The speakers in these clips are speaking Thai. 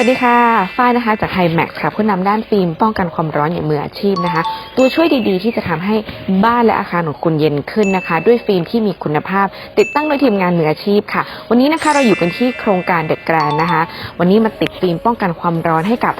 สวัสดีค่ะ ฝ้ายนะคะจากไฮแม็กซ์ค่ะผู้นำด้านฟิล์มป้องกันความร้อนอย่างมืออาชีพนะคะ ตัวช่วยดีๆ ที่จะทำให้บ้านและอาคารของคุณเย็นขึ้นนะคะ ด้วยฟิล์มที่มีคุณภาพ ติดตั้งโดยทีมงานมืออาชีพค่ะ วันนี้นะคะเราอยู่กันที่โครงการเดอะแกรนนะคะ วันนี้มาติดฟิล์มป้องกันความร้อนให้กับ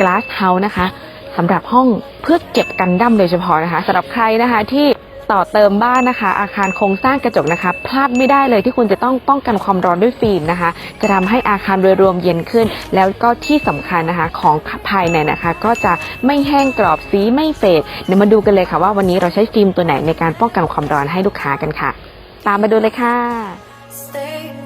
Glass House นะคะสำหรับห้องเพื่อเก็บกันดั้มโดยเฉพาะนะคะสำหรับใครนะคะที่ ต่อเติมบ้านนะคะ อาคารโครงสร้างกระจกนะคะ พลาดไม่ได้เลยที่คุณจะต้องป้องกันความร้อนด้วยฟิล์มนะคะ จะทำให้อาคารโดยรวมเย็นขึ้น แล้วก็ที่สำคัญนะคะของภายในนะคะ ก็จะไม่แห้งกรอบสีไม่เฟดเดี๋ยวมาดูกันเลยค่ะว่าวันนี้เราใช้ฟิล์มตัวไหนในการป้องกันความร้อนให้ลูกค้ากันค่ะ ตามมาดูเลยค่ะ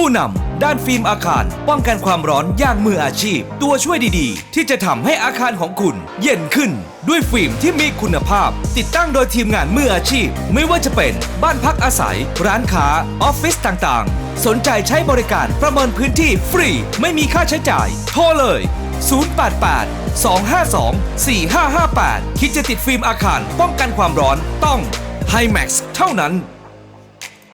ผู้นำด้านฟิล์มอาคาร ป้องกันความร้อนอย่างมืออาชีพ ตัวช่วยดีๆ ที่จะทำให้อาคารของคุณเย็นขึ้น ด้วยฟิล์มที่มีคุณภาพ ติดตั้งโดยทีมงานมืออาชีพ ไม่ว่าจะเป็นบ้านพักอาศัย ร้านค้า ออฟฟิศต่างๆ สนใจใช้บริการประเมินพื้นที่ฟรี ไม่มีค่าใช้จ่าย โทรเลย 088 252 4558 คิดจะติดฟิล์มอาคาร ป้องกันความร้อนต้อง HiMax เท่านั้น